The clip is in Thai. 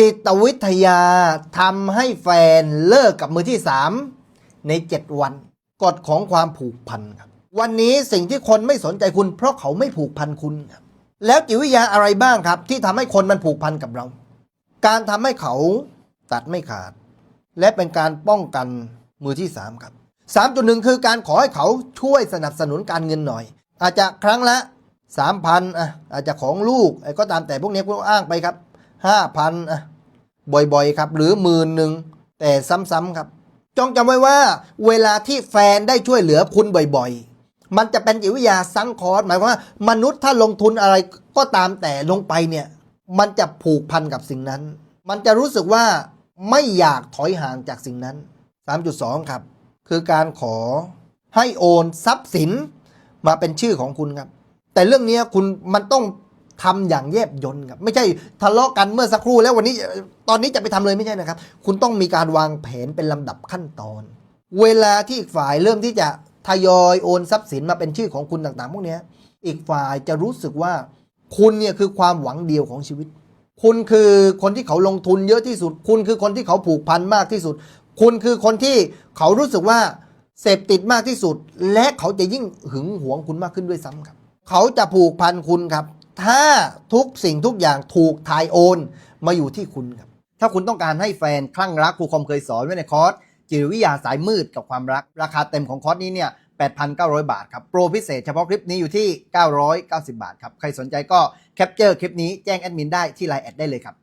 จิตวิทยาทำให้แฟนเลิกกับมือที่สามใน7วันกฎของความผูกพันครับ วันนี้สิ่งที่คนไม่สนใจคุณ เพราะเขาไม่ผูกพันคุณครับแล้วจิตวิทยาอะไรบ้างครับ ที่ทำให้คนมันผูกพันกับเรา การทำให้เขาตัดไม่ขาด และเป็นการป้องกันมือที่3ครับ3.1คือการขอให้เขาช่วยสนับสนุนการเงินหน่อย อาจจะครั้งละ3,000อะอาจจะของลูกก็ตามแต่พวกนี้คุณอ้างไปครับ5,000อะ บ่อยๆครับ หรือหมื่นหนึ่งแต่ซ้ำๆครับ จงจำไว้ว่า เวลาที่แฟนได้ช่วยเหลือคุณบ่อยๆ มันจะเป็นจิตวิทยาซังคอร์สหมายความว่า มนุษย์ถ้าลงทุนอะไรก็ตามแต่ลงไปเนี่ย มันจะผูกพันกับสิ่งนั้น มันจะรู้สึกว่าไม่อยากถอยห่างจากสิ่งนั้น 3.2 ครับ คือการขอให้โอนทรัพย์สินมาเป็นชื่อของคุณครับ แต่เรื่องนี้คุณมันต้อง ทำอย่างแยบยลครับไม่ใช่ทะเลาะกันเมื่อสักครู่แล้ววันนี้ตอนนี้จะไปทำเลยไม่ใช่นะครับ คุณต้องมีการวางแผนเป็นลำดับขั้นตอน เวลาที่อีกฝ่ายเริ่มที่จะทยอยโอนทรัพย์สินมาเป็นชื่อของคุณต่างๆ พวกนี้อีกฝ่ายจะรู้สึกว่าคุณเนี่ยคือความหวังเดียวของชีวิต คุณคือคนที่เขาลงทุนเยอะที่สุด คุณคือคนที่เขาผูกพันมากที่สุด คุณคือคนที่เขารู้สึกว่าเสพติดมากที่สุด และเขาจะยิ่งหึงหวงคุณมากขึ้นด้วยซ้ำครับ เขาจะผูกพันคุณครับ ถ้าทุกสิ่งทุกอย่างถูกทายโอน มาอยู่ที่คุณครับ ถ้าคุณต้องการให้แฟนคลั่งรักครูคอมเคยสอนไว้ในคอร์สจิตวิทยาสายมืดกับความรัก ราคาเต็มของคอร์สนี้เนี่ย 8,900 บาทครับ โปรพิเศษเฉพาะคลิปนี้อยู่ที่ 990 บาทครับ ใครสนใจก็แคปเจอร์คลิปนี้แจ้งแอดมินได้ที่ไลน์แอดได้เลยครับ